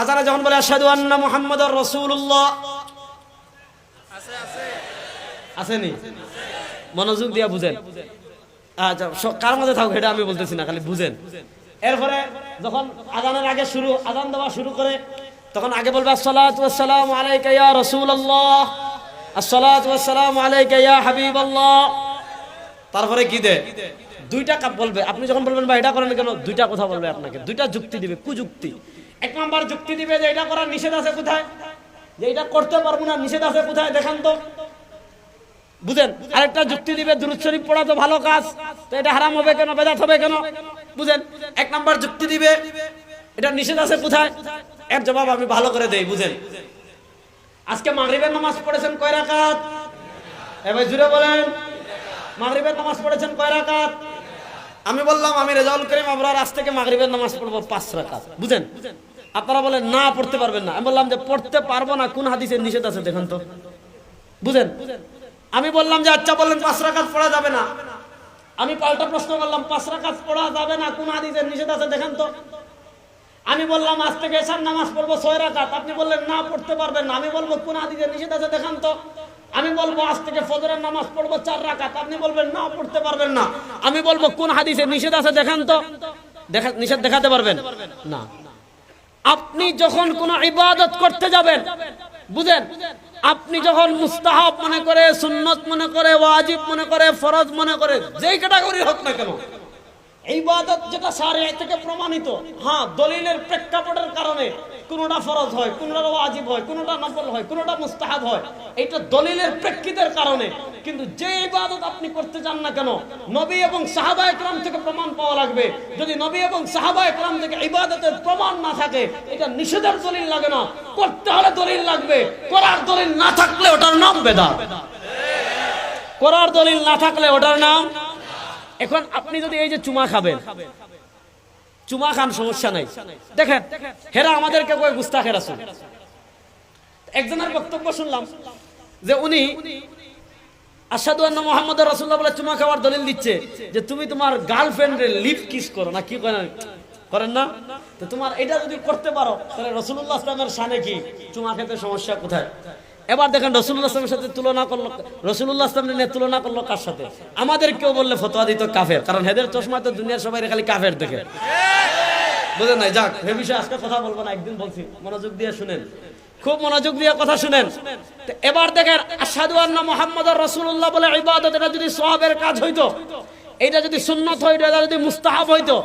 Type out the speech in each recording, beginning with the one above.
আজানে যখন বলে আসাদু আন্না মোহাম্মদ রসুল্লাহ আসেনি? মনোযোগ দিয়া বুঝেন। আচ্ছা কার মধ্যে থাকুক এটা আমি বলতেছি না খালি বুঝেন। এরপরে যখন আজানের আগে শুরু আজান দেওয়া শুরু করে তখন আগে বলবে ওয়াসসালামু আলাইকা ইয়া রাসূলুল্লাহ। আসসালাতু আলাইকা ইয়া হাবিবাল্লাহ। তারপরে কি দে? দুইটা কাপ বলবে। আপনি যখন বলবেন বা এটা করেন কেন? দুইটা কথা বলবে আপনাকে। দুইটা যুক্তি দিবে কুযুক্তি। এক নাম্বার যুক্তি দিবে যে এটা করার নিষেধ আছে কোথায়? যে এটা করতে পারব না, নিষেধ আছে কোথায়? দেখান তো। বুঝেন? আরেকটা যুক্তি দিবে, দুরুদ শরীফ পড়া তো ভালো কাজ, তো এটা হারাম হবে কেন, বেদাত হবে কেন? বুঝেন? এক নাম্বার যুক্তি দিবে, এটা নিষেধ আছে কোথায়? এর জবাব আমি ভালো করে দেই, বুঝেন? আজকে মাগরিবের নামাজ পড়েছেন কয় রাকাত? এবার জুড়ে বলেন। মাগরিবের নামাজ পড়েছেন কয় রাকাত? আমি বললাম, আমি রেজাউল করিম, আমরা আজ থেকে মাগরিবের নামাজ পড়ব পাঁচ রাকাত। বুঝেন? আপনারা বলেন, না, পড়তে পারবেন না। আমি বললাম যে, পড়তে পারব না, কোন হাদিসের নিষেধ আছে দেখুন তো? বুঝেন? আমি বললাম যে আচ্ছা বললেন পাঁচ রাকাত পড়া যাবে না। আমি পাল্টা প্রশ্ন করলাম, পাঁচ রাকাত পড়া যাবে না, কোন হাদিসের নিষেধ আছে দেখেন তো? আমি বললাম, আজ থেকে এসার নামাজ পড়ব ছয় রাকাত। আপনি বললেন, না, পড়তে পারবেন না। আমি বলব, কোন হাদিসের নিষেধ আছে দেখান তো? আমি বলব, আজ থেকে ফজরের নামাজ পড়ব চার রাকাত। আপনি বলবেন, না, পড়তে পারবেন না। আমি বলব, কোন হাদিসের নিষেধ আছে দেখান তো? দেখা, নিষেধ দেখাতে পারবেন? না। আপনি যখন কোন ইবাদত করতে যাবেন, বুঝেন? আপনি যখন মুস্তাহাব মনে করে, সুন্নত মনে করে, ওয়াজিব মনে করে, ফরজ মনে করে, যেই ক্যাটাগরি হোক না কেন, ইবাদত যেটা সারে থেকে প্রমাণিত হ্যাঁ দলিলের প্রেক্ষাপটের কারণে কোনটা ফরজ হয়, কোনটা ওয়াজিব হয়, কোনটা নফল হয়, কোনটা মুস্তাহাব হয়, এটা দলিলের প্রেক্ষিতের কারণে। কিন্তু যে ইবাদত আপনি করতে চান না কেন, নবী এবং সাহাবা একরাম থেকে প্রমাণ পাওয়া লাগবে। যদি নবী এবং সাহাবা একরাম থেকে ইবাদতের প্রমাণ না থাকে, এটা নিষেধের দলিল লাগে না। করতে হলে দলিল লাগবে, করার দলিল না থাকলে ওটার নাম বেদা করার দলিল না থাকলে ওটার নাম, এখন আপনি যদি এই যে চুমা খাবেন চুমা খান, সমস্যা নাই। দেখেন, হেরা আমাদেরকে কই গুস্তাখের আসুন একজনের বক্তব্য শুনলাম, যে উনি আসাদু আন্না মোহাম্মদ রাসুল্লাহ বলে চুমা খাওয়ার দলিল দিচ্ছে, যে তুমি তোমার গার্লফ্রেন্ডের লিপ কিস করো, না কি করেন? করেন না? তো তোমার এটা যদি করতে পারো, তাহলে রসুল্লাহ আসলামের সানে কি? চুমা খেতে সমস্যা কোথায়? এবার দেখেন রসুল্লাহ সাথে তুলনা করল রসুল্লাহ নিয়ে তুলনা করল কার সাথে? আমাদের কেউ বললে ফতোয়া দিত কাফের, কারণ হেদের চশমা তো দুনিয়ার সবাই খালি কাফের দেখে। বুঝেন নাই? যাক, এ বিষয়ে আজকে কথা বলব না, একদিন বলছি। মনোযোগ দিয়ে শুনেন। খুব মনোযোগ দিয়ে কথা শুনেন। এবার দেখেন আসাদু আন্না মোহাম্মদ রসুল্লাহ বলে ইবাদত এটা যদি সোহাবের কাজ হইতো এটা যদি সুন্নত হইতো এটা যদি মুস্তাহাব হইতো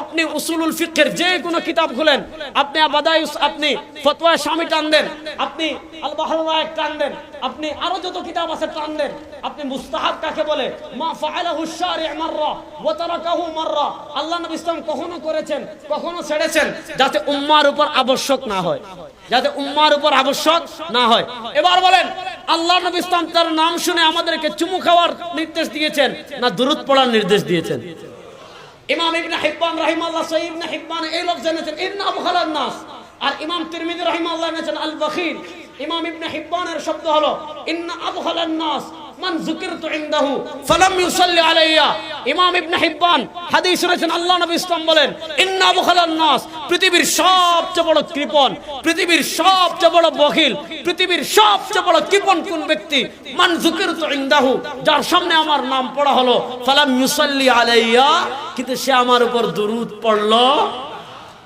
আপনি উসুলুল ফিকের যে কোনো কিতাব খুলেন, আপনি আবাদাই আপনি ফতোয়া স্বামী টান দেন, আপনি আল বাহরায় টান দেন, আপনি আরও যত কিতাব আছে টান দেন, আপনি মুস্তাহাব কাকে বলে? মা ফাআলাহু শারি' মাররা ওয়া তারাকাহু মাররা। আল্লাহ নবী ইসলাম কখনো করেছেন, কখনো ছেড়েছেন যাতে উম্মার উপর আবশ্যক না হয়, যাতে উম্মার উপর আবশ্যক না হয়। এবার বলেন আল্লাহ নবী ইসলাম তার নাম শুনে আমাদেরকে চুমু খাওয়ার নির্দেশ দিয়েছেন না দূরত পড়ার নির্দেশ দিয়েছেন? ইমাম ইবনে হিব্বান রাহিমাল্লাহ সহিহ ইবনে হিব্বান, এই লোক জেনেছেন, ইবনে আবু আবখালান নাস। আর ইমাম তিরমিজি রাহিমাল্লাহ এনেছেন আল বখিল ইমাম ইবনে হিব্বানের শব্দ হলো, ইন্না আবু আবখালান নাস ইমাম ইবনে হিব্বান হাদিস শুনেছেন আল্লাহ নবী ইসলাম বলেন, ইন্না নাস পৃথিবীর সবচেয়ে বড় কৃপণ পৃথিবীর সবচেয়ে বড় বখিল পৃথিবীর সবচেয়ে বড় কৃপণ কোন ব্যক্তি? মান যুকিরতু ইনদাহু, যার সামনে আমার নাম পড়া হলো, ফালাম ইউসাল্লি আলাইয়া কিন্তু সে আমার উপর দুরুদ পড়ল।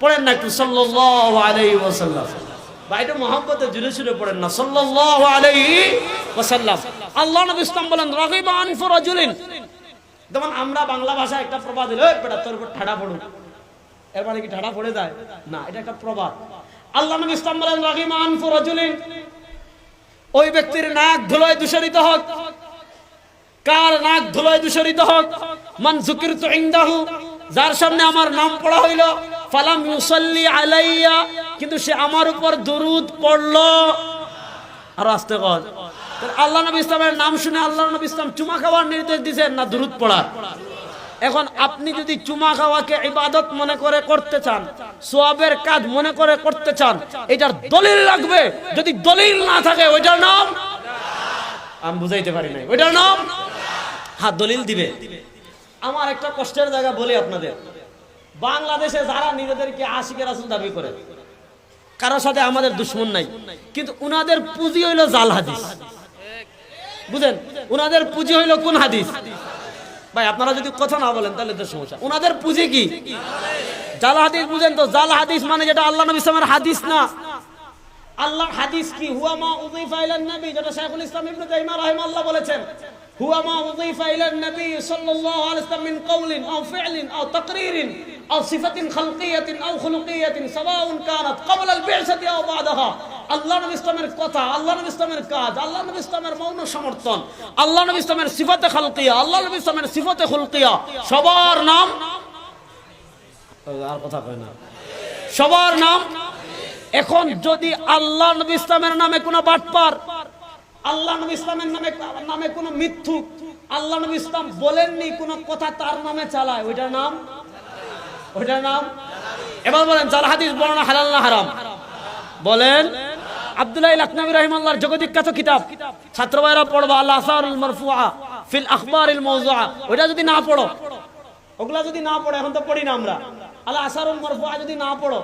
পড়েন না একটু, সাল্লাল্লাহু আলাইহি ওয়াসাল্লাম। বাইরে মোহাম্মতে জুড়ে জুড়ে পড়েন না, সাল্লাল্লাহু আলাইহি ওয়াসাল্লাম। আল্লাহ নবী ইসলাম বলেন রাগিবান ফর রাজুলিন। যেমন আমরা বাংলা ভাষায় একটা প্রবাদ ওই বেটা, তোর উপর ঠাড়া পড়ুন এর মানে কি ঠাড়া পড়ে যায়? না, এটা একটা প্রবাদ। আল্লাহ নবী ইসলাম বলেন রাগিমান ফর রাজুলিন। ওই ব্যক্তির নাক ধুলোয় দূষরিত হোক। কার নাক ধুলোয় দূষরিত হোক। মান যুকিরতু ইনদাহু, যার সামনে আমার নাম পড়া হইল, ফালাম ইউসাল্লি আলাইয়া। কিন্তু সে আমার উপর দুরুদ পড়ল। আর আসতে কর। আল্লাহ নবী ইসলামের নাম শুনে আল্লাহ নবী ইসলাম চুমা খাওয়ার নির্দেশ দিয়েছেন না দুরুদ পড়ার? এখন আপনি যদি চুমা খাওয়াকে ইবাদত মনে করে করতে চান, সোয়াবের কাজ মনে করে করতে চান, এটার দলিল লাগবে। যদি দলিল না থাকে, ওইটার নাম? আমি বুঝাইতে পারি নাই। ওইটার নাম? হ্যাঁ দলিল দিবে। আমার একটা কষ্টের জায়গা বলি আপনাদের। বাংলাদেশে যারা নিজেদেরকে আশিকের আসল দাবি করে, কারোর সাথে আমাদের দুশ্মন নাই। কিন্তু উনাদের পুঁজি হইল জাল হাদিস। বুঝেন? উনাদের পুঁজি হইল কোন হাদিস? ভাই, আপনারা যদি কথা না বলেন, তাহলে তো সমস্যা। উনাদের পুঁজি কি? জাল হাদিস বুঝেন তো? জাল হাদিস মানে যেটা আল্লাহ নবী ইসলামের হাদিস না। হাদিস কি? হুয়া মা উযিফা ইলান নবী, যেটা শাইখুল ইসলাম ইবনে তাইমিয়া বলেছেন। হুয়া মা উযিফা ইলান নবী সাল্লাল্লাহু আলাইহি ওয়াসাল্লাম মিন কওলিন আও ফি'লিন আও তাকরিরিন আও সিফাতিন খালকিয়াতিন আও খুলুকিয়াতিন সাওয়াউন কানাত ক্বাবলা আল বি'সাতি আও বা'দাহা। আল্লাহ নবী ইসলামের কথা, আল্লাহ নবী ইসলামের কাজ, আল্লাহ নবী ইসলামের মৌন সমর্থন, আল্লাহ নবী ইসলামের সিফাতে খালকিয়া, আল্লাহ নবী ইসলামের সিফাতে খুলকিয়া, সবার নাম আর কথা কয় না। সবার নাম এখন যদি আল্লাহ নবী ইসলামের নামে কোনো বাটপার, আল্লাহ নবী ইসলামের নামে নামে কোনো মিথ্যুক আল্লাহ নবী ইসলাম বলেননি কোনো কথা তার নামে চালায়, ওইটার নাম? ওইটার নাম? এবার বলেন জাল হাদিস বর্ণনা হালাল না হারাম? বলেন আব্দুল্লাহ লাকনাবী রহিমাল্লাহর জগদিক কাত কিতাব। ছাত্র ভাইরা পড়বা আল্লাহ আসারুল মারফুআ ফিল আখবারিল মাওযুআ ওইটা যদি না পড়ো, ওগুলা যদি না পড়ো, এখন তো পড়ি না আমরা। আল্লাহ আসারুল মারফুআ যদি না পড়ো,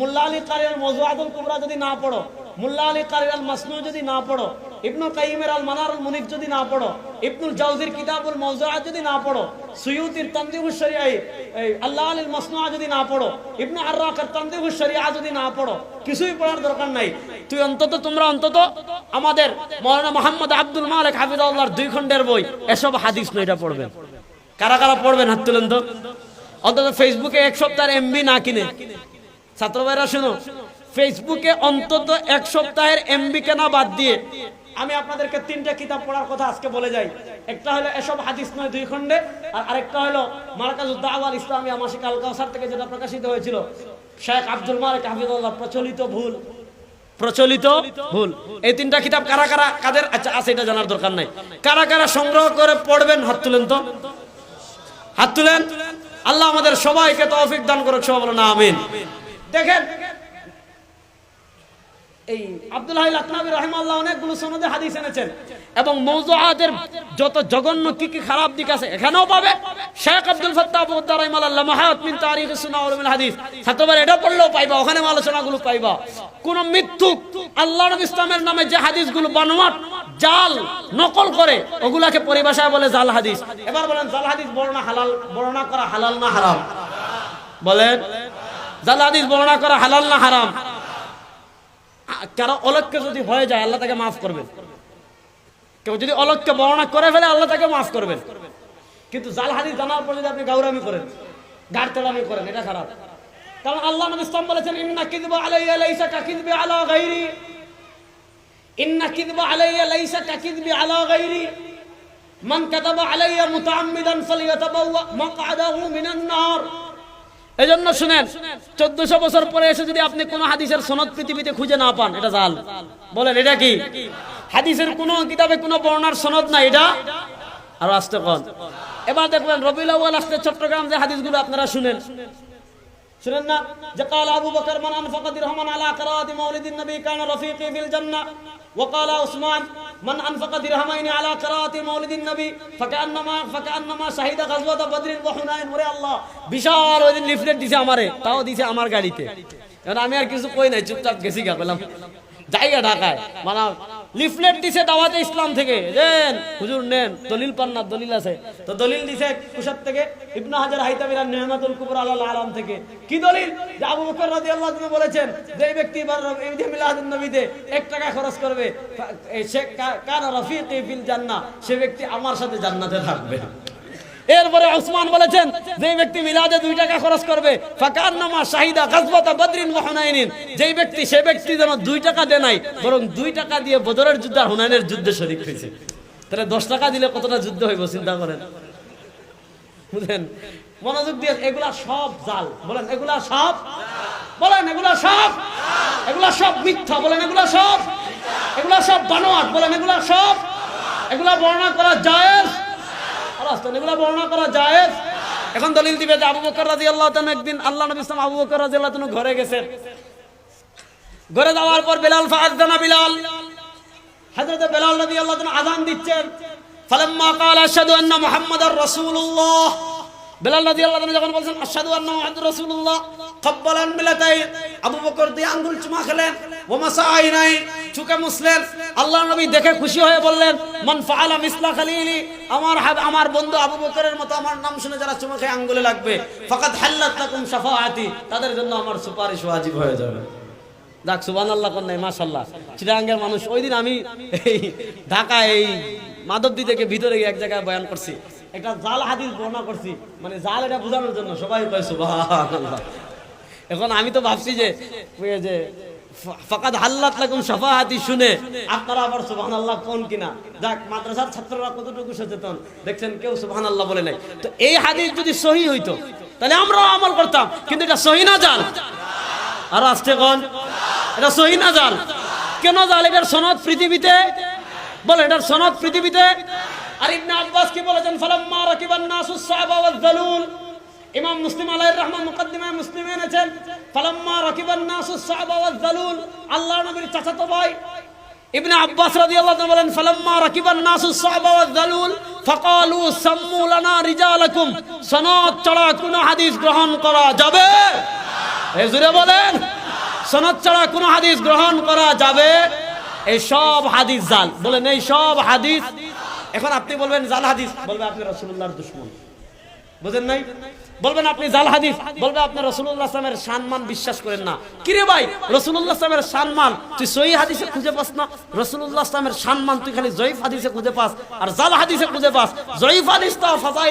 মুল্লা আলী কারির মজুয়াতুল কুবরা যদি না পড়ো, মুল্লা আলী কারির আল মাসনু যদি না পড়ো ইবনুল কাইমের আল মানারুল মুনিক যদি না পড়ো, ইবনুল জাউজির কিতাবুল মওজুআত যদি না পড়ো, সুয়ুতির এই আল্লাহ আলীল মাসনুআ যদি না পড়ো, ইবনু আররাকের তানদিহুস শরিয়া যদি না পড়ো, কিছুই পড়ার দরকার নাই। তুই অন্তত তোমরা অন্তত আমাদের মৌলানা মোহাম্মদ আব্দুল মালিক হাফিজাউল্লাহর দুই খণ্ডের বই, এসব হাদিস নইটা পড়বেন। কারা কারা পড়বেন, হাত তুলেন তো। অন্তত ফেসবুকে এক সপ্তাহের এমবি না কিনে। ছাত্র ভাইরা, শুনো। ফেসবুকে অন্তত এক সপ্তাহের এমবি কেনা বাদ দিয়ে আমি আপনাদেরকে তিনটা কিতাব পড়ার কথা আজকে বলে যাই। একটা হলো এসব হাদিস নয় দুই খণ্ডে, আর আরেকটা হলো মার্কাজুদ্দ আওয়াল ইসলামিয়া মাসিক আল কাউসার থেকে যেটা প্রকাশিত হয়েছিল। শেখ আব্দুল মালিক হাফিজুল্লাহ, প্রচলিত ভুল। প্রচলিত ভুল। এই তিনটা কিতাব কারা কারা, কাদের? আচ্ছা আছে, এটা জানার দরকার নাই। কারা কারা সংগ্রহ করে পড়বেন, হাত তুলেন তো। হাত তুলেন। আল্লাহ আমাদের সবাইকে তৌফিক দান করুক, সবাই বলো না আমিন। দেখেন এই আব্দুল হাই লাকনাবি রহিমাল্লাহ অনেকগুলো সনদে হাদিস এনেছেন। এবং মৌজুআতের যত জঘন্য কি কি খারাপ দিক আছে, এখানেও পাবে। শেখ আব্দুল হাদিস। এটা পড়লেও পাইবা ওখানে পাইবা। কোন আল্লাহ ইসলামের নামে যে বানোয়াট, জাল নকল করে, ওগুলাকে পরিভাষায় বলে জাল হাদিস। এবার বলেন, জাল হাদিস বর্ণনা হালাল বর্ণনা করা হালাল না হারাম? বলেন, জাল হাদিস বর্ণনা করা হালাল না হারাম? কারও অলক্ষ্য যদি হয়ে যায়, আল্লাহ তাকে মাফ করবেন কেউ যদি অলক্ষ্য বর্ণনা করে ফেলে, আল্লাহ তাকে মাফ করবেন কিন্তু জাল হাদিস জানার পর যদি আপনি গাউরামি করেন গাড় তেলামি করেন, এটা খারাপ। কারণ আল্লাহ নবী ইসলাম বলেছেন, ইন্না কিযবা আলাইয়া লাইসা কাকিযবি আলা গায়রি ইন্না কিযবা আলাইয়া লাইসা কাকিযবি আলা গায়রি মান কাতাবা আলাইয়া মুতাআম্মিদান ফালিয়াতাবাওয়া মাকআদাহু মিনান নার। এজন্য শুনেন, চোদ্দশো বছর পরে এসে যদি আপনি কোন হাদিসের সনদ পৃথিবীতে খুঁজে না পান, এটা জাল। বলেন, এটা কি? হাদিসের কোন কিতাবে কোন বর্ণার সনদ না এটা? আর আসতে কন। এবার দেখবেন, রবিউল আসতে চট্টগ্রাম যে হাদিসগুলো আপনারা শুনেন। শুনেন না? যে কাল আবু বকর মান আনফাকা দিরহামান আলা কিরাআতি মাউলিদিন নবী কান রাফিকি ফিল জান্নাহ ওয়া ক্বালা উসমান, মান আনফাকা দিরহামাইনি আলা কিরাআতি মাউলিদিন নবী ফাকান্নামা ফাকান্নামা শাহিদা গাজওয়াতা বদরিন ওয়া হুনাইন। ওরে আল্লাহ, বিশাল ওই দিন লিফলেট দিছে আমারে, তাও দিছে আমার গাড়িতে। আমি আর কিছু কই নাই, চুপচাপ গেছি গা জায়গা ঢাকায় মানে লিফলেট দিছে দাওয়াতে ইসলাম থেকে। দেন, হুজুর নেন, দলিল পান না, দলিল আছে। তো দলিল দিছে কুশার থেকে, ইবনে হাজার হাইতামিরা নিহমাতুল কুবরা আল আলম থেকে। কি দলিল? যে আবু বকর রাদিয়াল্লাহু আনহু বলেছেন যে ব্যক্তি এবার যে মিলাদুন নবীতে 1 টাকা খরচ করবে সে কার রাফিকি ফিল জান্নাহ, সে ব্যক্তি আমার সাথে জান্নাতে থাকবে। এরপরে ওসমান বলেছেন যে ব্যক্তি মিলাদে দুই টাকা খরচ করবে ফাকার নামা শাহিদা গাজবাতা বদরিন হুনাইনিন। যেই ব্যক্তি সে ব্যক্তি যেন দুই টাকা দেয় নাই, বরং দুই টাকা দিয়ে বদরের যুদ্ধ আর হুনাইনের যুদ্ধে শরীক হয়েছে। তাহলে দশ টাকা দিলে কতটা যুদ্ধ হইব, চিন্তা করেন? বুঝলেন? মনোযোগ দিয়ে, এগুলা সব জাল। বলেন, এগুলা সব বলেন, এগুলা সব এগুলা সব মিথ্যা। বলেন, এগুলা সব এগুলা সব বানোয়াট। বলেন, এগুলা সব এগুলা বর্ণনা করা জায়েজ। রাস্তান এগুলো বর্ণনা করা জায়েজ? এখন দলিল দিবে যে আবু বকর রাদিয়াল্লাহু তাআলা একদিন আল্লাহ নবী ইসলাম আবু বকর রাদিয়াল্লাহু তাআলা ঘরে গেছেন। ঘরে যাওয়ার পর বেলাল ফাআযানা বিলাল। হযরত বেলাল রাদিয়াল্লাহু তাআলা আযান দিচ্ছেন। ফালাম্মা ক্বাল আশহাদু আন্না মুহাম্মাদার রাসূলুল্লাহ। বেলাল রাদিয়াল্লাহু তাআলা যখন বলছেন, আশহাদু আন্না মুহাম্মাদুর রাসূলুল্লাহ কব্বালান মিলাতাই আবু বকর দিয়ে আঙ্গুল চুমা খেলেন মাসাই নাই চুকে আল্লাহ নবী দেখে খুশি হয়ে বললেন, মান ফাআলা মিসলা খালিলি আমার আমার বন্ধু আবু বকরের মতো আমার নাম শুনে যারা চুমা আঙ্গুলে লাগবে, ফাকাদ হাল্লাত শাফাআতি তাদের জন্য আমার সুপারিশ ওয়াজিব হয়ে যাবে। আল্লাহ চিটাঙ্গের মানুষ ওই দিন আমি ঢাকা এই মাধবদী থেকে ভিতরে গিয়ে এক জায়গায় বয়ান করছি। একটা জাল হাদিস বর্ণনা করছি। মানে জাল এটা বোঝানোর জন্য সবাই কয়, সুবহানাল্লাহ। এখন আমি তো ভাবছি যে যে ফাকাদ হাল্লাত লাকুম শাফাআতি, শুনে আপনারা আবার সুবহানাল্লাহ কোন কিনা? যাক, মাদ্রাসার ছাত্ররা কতটুকু সচেতন? দেখছেন কেউ সুবহানাল্লাহ বলে নাই। তো এই হাদিস যদি সহি হইতো, তাহলে আমরাও আমল করতাম। কিন্তু এটা সহি না জাল? আর আসছে কোন? এটা সহি না জাল? কেন জাল? এটার সনদ পৃথিবীতে? বলে, এটার সনদ পৃথিবীতে? আর ইবনে আব্বাস কি বলেছেন? ফালাম্মা রাকিবান নাসু সাহাবা ওয়াল যালুল ইমাম মুসলিম আলাইহির রহমান মুকদ্দিমায় মুসলিম এনেছেন। ফালাম্মা রাকিবান নাসু সাহাবা ওয়াল যালুল আল্লাহর নবীর চাচাতো ভাই। ইবনে আব্বাস রাদিয়াল্লাহু আনহু বলেন, ফালাম্মা রাকিবান নাসু সাহাবা ওয়াল যালুল ফাকালু সাম্মু লানা রিজালাকুম। সনদ ছাড়া কোন হাদিস গ্রহণ করা যাবে? এই জুড়ে বলেন। সনদ ছাড়া কোন হাদিস গ্রহণ করা যাবে? এই সব হাদিস জাল। বলেন, এই সব হাদিস এখন আপনি বলবেন জাল হাদিস, বলবে আপনি রসুল্লাহর দুশ্মন। বুঝেন নাই? বলবেন আপনি জাল হাদিস, বলবে আপনি রসুল্লাহ সালামের সম্মান বিশ্বাস করেন না। কিরে ভাই রসুল্লাহ সালামের সম্মান, তুই সহি হাদিসে খুঁজে পাস না? রসুল্লাহ সালামের সম্মান তুই খালি জয়ীফ হাদিসে খুঁজে পাস, আর জাল হাদিসে খুঁজে পাস। জয়ীফ হাদিস তো